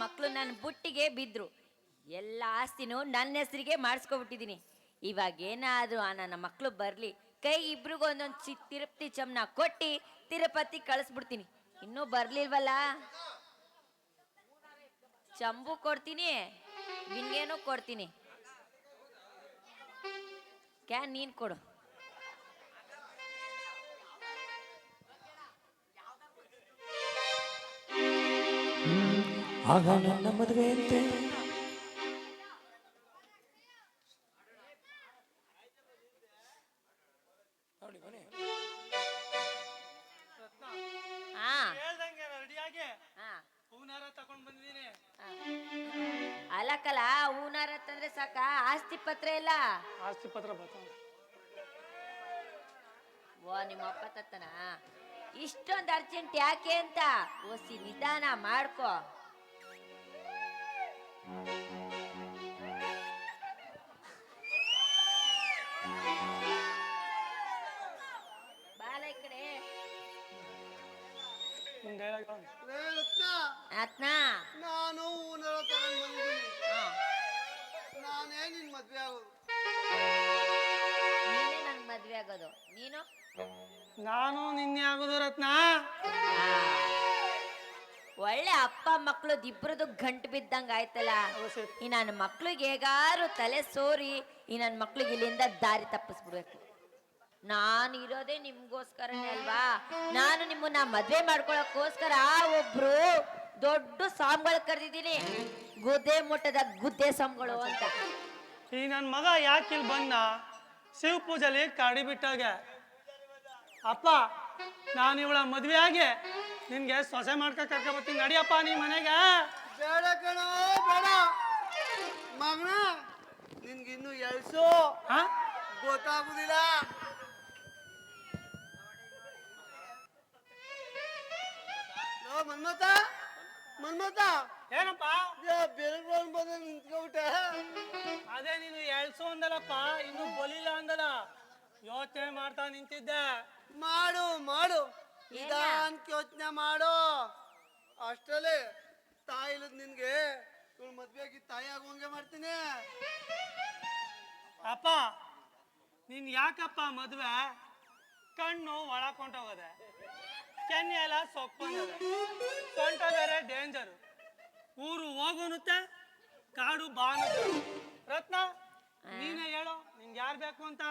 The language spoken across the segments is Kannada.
ಮಕ್ಕಳು ನನ್ನ ಬುಟ್ಟಿಗೆ ಬಿದ್ರು. ಎಲ್ಲ ಆಸ್ತಿನೂ ನನ್ನ ಹೆಸರಿಗೆ ಮಾಡಿಸ್ಕೊಬಿಟ್ಟಿದ್ದೀನಿ ಇವಾಗ ಏನಾದರೂ ಆ ನನ್ನ ಮಕ್ಕಳು ಬರಲಿ, ಕೈ ಇಬ್ರಿಗೂ ಒಂದೊಂದು ಚಿ ತಿರುಪತಿ ಚಮನ ಕೊಟ್ಟು ತಿರುಪತಿ ಕಳಿಸ್ಬಿಡ್ತೀನಿ. ಇನ್ನೂ ಬರಲಿಲ್ವಲ್ಲ? ಚಂಬು ಕೊಡ್ತೀನಿ, ನಿನ್ಗೇನು ಕೊಡ್ತೀನಿ. ಕ್ಯಾನ್ ನೀನು ಕೊಡು. ಆಗ ನನ್ನ ಮದುವೆ ಅಂತೆ. ನೋಡಿ ಬನ್ನಿ ಹಾ ಹೇಳ್ದಂಗೆ ರೆಡಿಯಾಗಿ. ಹಾ ಹೂನಾರ ತಂದ್ರೆ ಸಾಕ ಆಸ್ತಿ ಪತ್ರ ಇಲ್ಲ? ಆಸ್ತಿ ಪತ್ರ ಓ ನಿಮ್ಮ ಅಪ್ಪ ತತ್ತನ? ಇಷ್ಟೊಂದು ಅರ್ಜೆಂಟ್ ಯಾಕೆ ಅಂತ? ಓಸಿ ನಿಧಾನ ಮಾಡ್ಕೋ. ಬಾಲ ಈ ಕಡೆ. ಆತ್ನ ನಾನು ಹೂನೆಲ್ಲ ತಗೊಂಡ್ ಬಂದಿದ್ದೀನಿ. ನಾನೇ ನಿನ್ ಮದ್ವೆ ಆಗೋದು? ನೀನೇ ನನ್ ಮದ್ವೆ ಆಗೋದು. ನೀನು? ನಾನು ನಿನ್ನೆ ಆಗೋದು ರತ್ನ? ಒಳ್ಳೆ ಅಪ್ಪ ಮಕ್ಕಳು ಇಬ್ರದ್ದು ಗಂಟು ಬಿದ್ದಂಗ ಆಯ್ತಲ್ಲ? ಈ ನನ್ನ ಮಕ್ಳಿಗೆ ಹೇಗಾರು ತಲೆ ಸೋರಿ ಈ ನನ್ನ ಮಕ್ಳಿಗೆ ಇಲ್ಲಿಂದ ದಾರಿ ತಪ್ಪಿಸ್ಬಿಡ್ಬೇಕು. ನಾನು ಇರೋದೇ ನಿಮ್ಗೋಸ್ಕರನೇ ಅಲ್ವಾ? ನಾನು ನಿಮ್ಮನ್ನ ಮದ್ವೆ ಮಾಡ್ಕೊಳಕ್ಕೋಸ್ಕರ ಒಬ್ರು ದೊಡ್ಡ ಸಾಮ್ಗಳು ಕರೆದಿದ್ದೀನಿ. ಗುದ್ದೆ ಮುಟ್ಟದ ಗುದ್ದೆ ಸಾಮ್ಗಳು ಅಂತ. ಈ ನನ್ನ ಮಗ ಯಾಕೆ ಇಲ್ಲಿ ಬಂದ ಶಿವ ಪೂಜೆಲಿ ಕಾಡಿ ಬಿಟ್ಟಾಗ. ಅಪ್ಪ ನಾನು ಇವಳ ಮದ್ವೆ ಆಗಿ ನಿನ್ಗೆ ಸೊಸೆ ಮಾಡ್ಕ ಕರ್ಕ ಬರ್ತೀನಿ. ನಡಿಯಪ್ಪ ನೀ ಮನೆಗೆ. ಬೇಡ ಕಣೋ ಬೇಡ. ಮಗನ ನಿನ್ಗಿನ್ನು ಎಳ್ಸು ಹಾ ಗೊತ್ತಾಗುದಿಲ್ಲ. ಲೋ, ಮನ್ಮತ ಮನ್ಮಥ. ಏನಪ್ಪ? ಬೆಳಗ್ಗೆ ಬಂದ ಅದೇ ನೀನು ಎಳ್ಸು ಅಂದಲಪ್ಪ ಇನ್ನು ಬಲಿಲ್ಲ ಅಂದಲ್ಲ. ಯೋಚನೆ ಮಾಡ್ತಾ ನಿಂತಿದ್ದೆ. ಮಾಡು ಮಾಡು. ನಿಧಾನಕ್ಕೆ ಯೋಚನೆ ಮಾಡೋ ಅಷ್ಟರಲ್ಲಿ ತಾಯಿ ಇಲ್ಲದ ನಿನ್ಗೆ ಇವಳು ಆಗಿ ತಾಯಿ ಆಗುವಂಗೆ ಮಾಡ್ತೀನಿ. ಅಪ್ಪ ನೀನ್ ಯಾಕಪ್ಪ ಮದ್ವೆ? ಕಣ್ಣು ಒಳಕೊಂಡೋಗದೆ ಕೆನ್ನೆ ಎಲ್ಲ ಸೊಪ್ಪು ಸೊಂಟ ಬೇರೆ ಡೇಂಜರು ಊರು ಹೋಗುನುತ್ತೆ ಕಾಡು ಬಾನು ರತ್ನ ನೀನೇ ಹೇಳು ನಿಂಗೆ ಯಾರು ಬೇಕು ಅಂತ?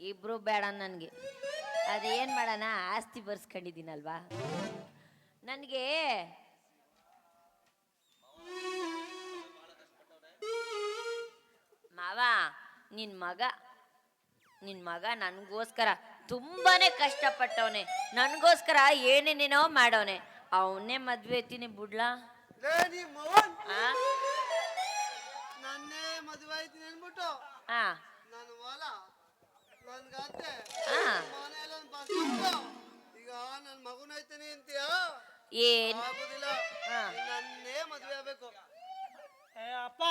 ಇಬ್ರು ಬೇಡ ನನಗೆ. ಅದೇನ್ ಮಾಡೋಣ? ಆಸ್ತಿ ಬರ್ಸ್ಕೊಂಡಿದ್ದೀನಲ್ವಾ? ನನಗೆ ಮಾವ ನಿನ್ನ ಮಗ ನಿನ್ನ ಮಗ ನನಗೋಸ್ಕರ ತುಂಬಾನೇ ಕಷ್ಟಪಟ್ಟವನೆ. ನನಗೋಸ್ಕರ ಏನೇನೇನೋ ಮಾಡವನೆ ಅವನೇ ಮದ್ವೆ ಐತೀನಿ ಬಿಡ್ಲಾ. ನನ್ನೇ ಮದುವೆ ಅನ್ಬಿಟ್ಟು ಆ. ಈಗ ನನ್ನ ಮಗುನ ಐತೀನಿ ಅಂತೀಯ? ಏನ್? ಆಗುದಿಲ್ಲ. ನನ್ನೇ ಮದ್ವೆ ಆಗ್ಬೇಕು. ಏ ಅಪ್ಪ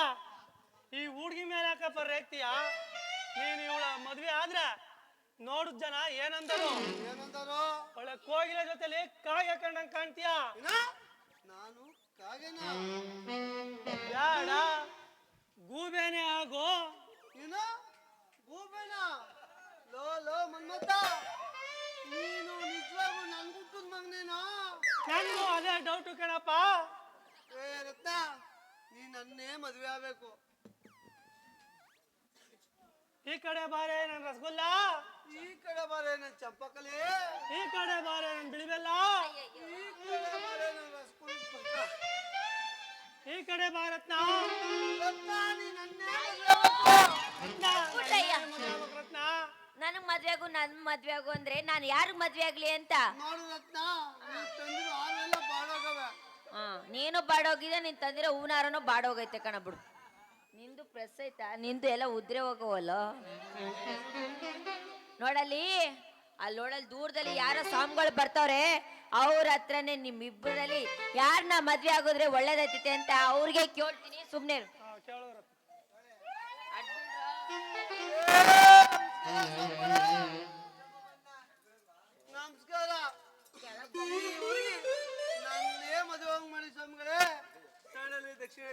ಈ ಹುಡ್ಗಿ ಮೇಲೆ ಯಾಕಪ್ಪ ರೇಗ್ತೀಯ? ನೀನು ಇವಳ ಮದ್ವೆ ಆದ್ರೆ ನೋಡು ಜನ ಏನಂದರು? ಏನಂತಾರೋ ಒಳ್ಳೆ ಕೋಗಿಲೆ ಜೊತೆಲಿ ಕಾಗೆ ಕಂಡಂಗ್ ಕಾಣ್ತೀಯ? ನಾನು ಕಾಗೆನ? ಬೇಡ ಗೂಬೇನೆ ಆಗೋ. ಏನ? ಗೂಬೆನ? ಡೌಟು ಕಣಪ್ಪ. ಏ ರತ್ನ ನೀ ನನ್ನೇ ಮದುವೆ ಆಗ್ಬೇಕು. ಈ ಕಡೆ ಬಾರೆ ನನ್ ರಸಗುಲ್ಲ. ಈ ಕಡೆ ಬಾರೆ ನನ್ ಚಂಪಕಲಿ. ಈ ಕಡೆ ಬಾರೆ ನನ್ ಬಿಳಿಬೆಲ್ಲ. ಈ ಕಡೆ ಬಾರೆ ನನ್ ರಸಗುಲ್ಲ. ಈ ಕಡೆ ಬಾರತ್ನ ರತ್ನ. ನೀ ನನ್ನೇ ಮದುವೆ ಆಗ್ಬೇಕು. ಪುಟ್ಟಯ್ಯ. ರತ್ನ. ನನಗ್ ಮದ್ವೆ ಆಗು ನನ್ ಮದ್ವೆ ಆಗು ಅಂದ್ರೆ ನಾನು ಯಾರಿಗ್ ಮದ್ವೆ ಆಗ್ಲಿ ಅಂತ? ನೋಡು ರತ್ನ ನೀ ತಂದಿರೋ ಹಾಲೆಲ್ಲ ಆ, ನೀನು ಬಾಡೋಗಿದೆ ನೀನ್ ತಂದಿರೋ ಹೂನಾರನು ಬಾಡೋಗೈತೆ ಕಣ ಬಿಡು. ನಿಂದು ಪ್ರೆಸ್ ಐತಾ ನಿಂದು ಎಲ್ಲ ಉದ್ರೆ ಹೋಗವಲ್ಲ? ನೋಡಲ್ಲಿ ಅಲ್ಲಿ ನೋಡಲ್ಲಿ ದೂರದಲ್ಲಿ ಯಾರೋ ಸ್ವಾಮಿಗಳು ಬರ್ತಾವ್ರೆ ಅವ್ರ ಹತ್ರನೇ ನಿಮ್ಮಿಬ್ಬರಲ್ಲಿ ಯಾರನ್ನ ಮದ್ವೆ ಆಗೋದ್ರೆ ಒಳ್ಳೇದೈತಿತೆ ಅಂತ ಅವ್ರಿಗೆ ಕೇಳ್ತೀನಿ ಸುಮ್ನೆ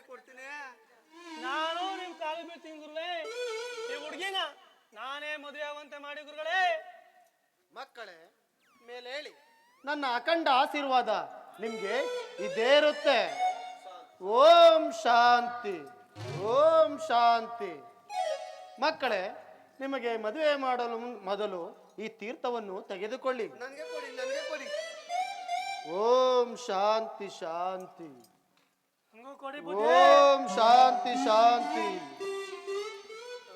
ಕೊಡ್ತೀನಿ. ನಾನು ನಿಮ್ ಕಾಲು ಬೀಳ್ತೀನಿ ಗುರುಗಳೇ ಈ ಹುಡುಗಿನ ನಾನೇ ಮದುವೆ ಆಗುವಂತೆ ಮಾಡಿ ಗುರುಗಳೇ. ಮಕ್ಕಳೇ ಮೇಲೆ ಹೇಳಿ. ನನ್ನ ಅಖಂಡ ಆಶೀರ್ವಾದ ನಿಮ್ಗೆ ಇದೇ ಇರುತ್ತೆ. ಓಂ ಶಾಂತಿ ಓಂ ಶಾಂತಿ. ಮಕ್ಕಳೇ ನಿಮಗೆ ಮದುವೆ ಮಾಡಲು ಮುನ್- ಮೊದಲು ಈ ತೀರ್ಥವನ್ನು ತೆಗೆದುಕೊಳ್ಳಿ. ನನಗೆ ಕೊಡಿ ನನಗೆ ಕೊಡಿ. ಓಂ ಶಾಂತಿ ಶಾಂತಿ. ಓಂ ಶಾಂತಿ ಶಾಂತಿ.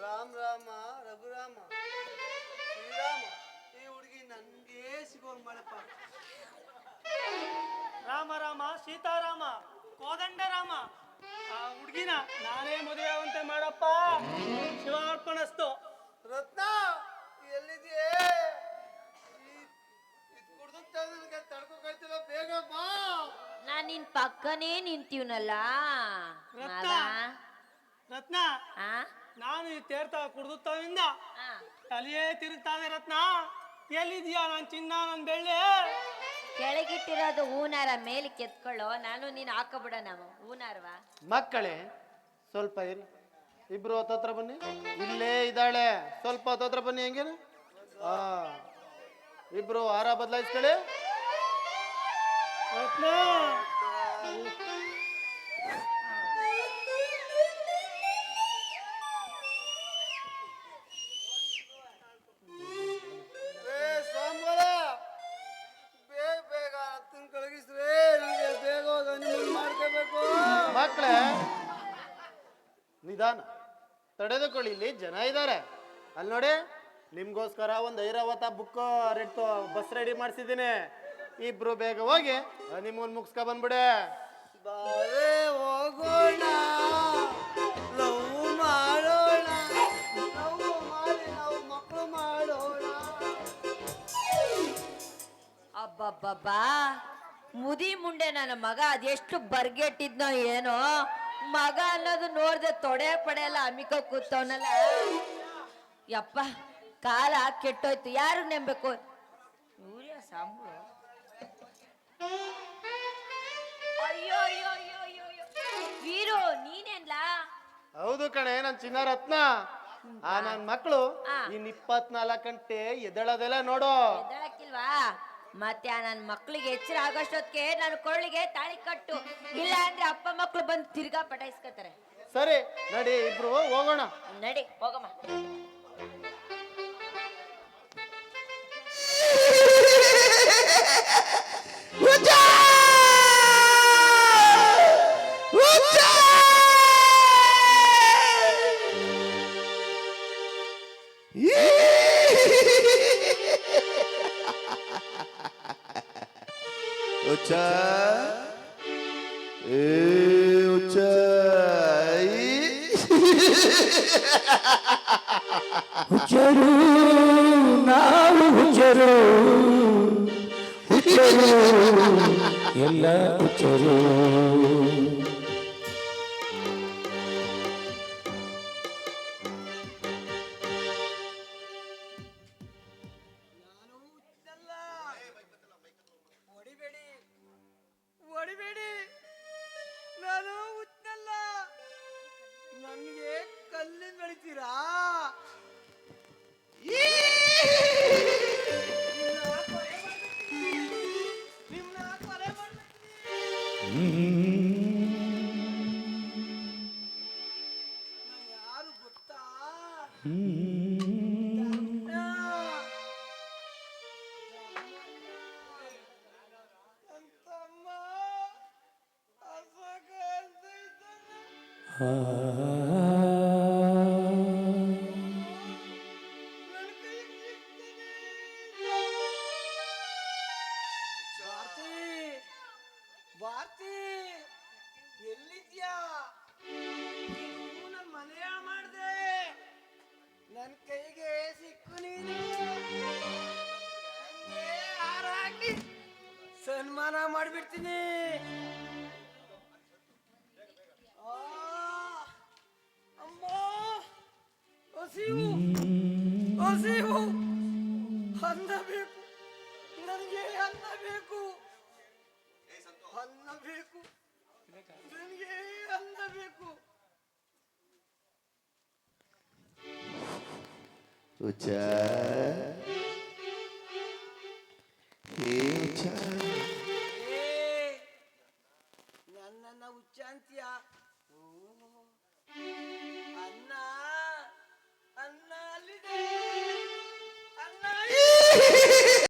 ರಾಮ್ ರಾಮ ರಘುರಾಮ ಶ್ರೀರಾಮ ಈ ಹುಡುಗಿ ನನ್ಗೆ ಸಿಗೋಂಗ್ ಮಾಡಪ್ಪ ರಾಮ ರಾಮ ಸೀತಾರಾಮ ಕೋದಂಡ ರಾಮ ಆ ಹುಡುಗಿನ ನಾನೇ ಮದುವೆ ಆಗುವಂತೆ ಮಾಡಪ್ಪ. ಶಿವಾರ್ಪಣಸ್ತು. ರತ್ನ ಎಲ್ಲಿದೆಯೇ? ಕುಡ್ದು ತಡ್ಕೊಳ್ತಿಲ್ಲ ಬೇಗ ಬಾ. ನಾನ್ ನಿನ್ ಪಕ್ಕನೇ ನಿಂತೀವ್ನಲ್ಲ. ರತ್ನ. ರತ್ನ ಆ? ನಾನು ಈ ತೀರ್ಥ ಕುಡ್ದುತ್ತವಿಂದ ಆ. ತಲೆಯೇ ತಿರುಗ್ತಾವೆ ರತ್ನ. ಎಲ್ಲಿದ್ಯಾ ನಾನು ಚಿನ್ನ ನನ್ ಬೆಳ್ಳಿ? ಕೆಳಗಿಟ್ಟಿರೋದು ಹೂನಾರ ಮೇಲೆ ಕೆತ್ಕೊಳ್ಳೋ ನಾನು ನೀನ್ ಹಾಕಬಿಡ ನಾವು. ಹೂನಾರವಾ? ಮಕ್ಕಳೇ ಸ್ವಲ್ಪ ಇರಿ ಇಬ್ರು ಹತ್ತತ್ರ ಬನ್ನಿ. ಇಲ್ಲೇ ಇದ್ದಾಳೆ. ಸ್ವಲ್ಪ ಹತ್ತತ್ರ ಬನ್ನಿ ಹೆಂಗೇನು? ಹಾ ಇಬ್ರು ಹಾರ ಬದಲಾಯಿಸ್ಕೊಳ್ಳಿ. ಮಕ್ಕಳೇ ನಿಧಾನ. ತಡೆದುಕೊಳ್ಳಿ ಇಲ್ಲಿ ಜನ ಇದ್ದಾರೆ. ಅಲ್ಲಿ ನೋಡಿ. ನಿಮ್ಗೋಸ್ಕರ ಒಂದು Airavat book red bus ready ಮಾಡಿಸಿದ್ದೀನಿ. ಇಬ್ರು ಬೇಗ ಹೋಗಿ ನಿಮ್ಗೊಂದು ಮುಗಿಸ್ಕೊ ಬಂದ್ಬಿಡೆ. ಬಾರೆ ಹೋಗೋಣ ಲವ್ ಮಾಡೋಣ ಲವ್ ಮಾಡಿ ನಾವು ಮಕ್ಕಳು ಮಾಡೋಣ. ಅಬ್ಬಬ್ಬಬ್ಬಾ ಮುದಿ ಮುಂಡೆ ನನ್ನ ಮಗ ಅದೆಷ್ಟು ಬರ್ಗೆಟ್ಟಿದ್ನೋ ಏನೋ. ಮಗ ಅನ್ನೋದು ನೋಡ್ದೆ ತೊಡೆ ಪಡೆಯಲ್ಲ ಅಮಿಕ ಕೂತವನಲ್ಲ. ಯಪ್ಪ ಕಾಲ ಕೆಟ್ಟೋಯ್ತು. ಯಾರು ನೆಂಬೇಕು? ಸಾಂಬು ಅಯ್ಯೋ ಅಯ್ಯೋ ಅಯ್ಯೋ ಅಯ್ಯೋ ಅಯ್ಯೋ. ವೀರು ನೀನೇನ್ಲಾ? ಹೌದು ಕಣೆ ನನ್ ಚಿನ್ನ ರತ್ನ ಆ ನನ್ ಮಕ್ಕಳು ಆ. ಇನ್ ಇಪ್ಪತ್ನಾಲ್ಕು ಗಂಟೆ ಎದಳದೆಲ್ಲ ನೋಡು. ಎದ್ದೇಳಕ್ಕಿಲ್ವಾ? ಮತ್ತೆ ಆ ನನ್ನ ಮಕ್ಳಿಗೆ ಎಚ್ಚರ ಆಗೋಷ್ಟೊತ್ತಿಗೆ ನನ್ನ ಕೊಳ್ಳಿಗೆ ತಾಳಿ ಕಟ್ಟು. ಇಲ್ಲ ಅಂದ್ರೆ ಅಪ್ಪ ಮಕ್ಳು ಬಂದು ತಿರ್ಗಾ ಪಟಾಯಿಸ್ಕೊತಾರೆ. ಸರಿ ನಡಿ ಇಬ್ರು ಹೋಗೋಣ. ನಡಿ ಹೋಗಮ್ಮ. 웃자! 웃자! 웃자! 에 웃자! 웃자루 나 웃자루 ಎಲ್ಲ ಹುಚ್ಚರು ಭಾರತಿ ಭಾರತಿ ಎಲ್ಲಿದ್ಯಾ ನೀನು ನನ್ ಮನೆ ಮಾಡಿದೆ. ಮಾಡ್ದೆ ನನ್ ಕೈಗೆ ಸಿಕ್ಕು ನೀನು. ಸನ್ಮಾನ ಮಾಡ್ಬಿಡ್ತೀನಿ. 우차 우차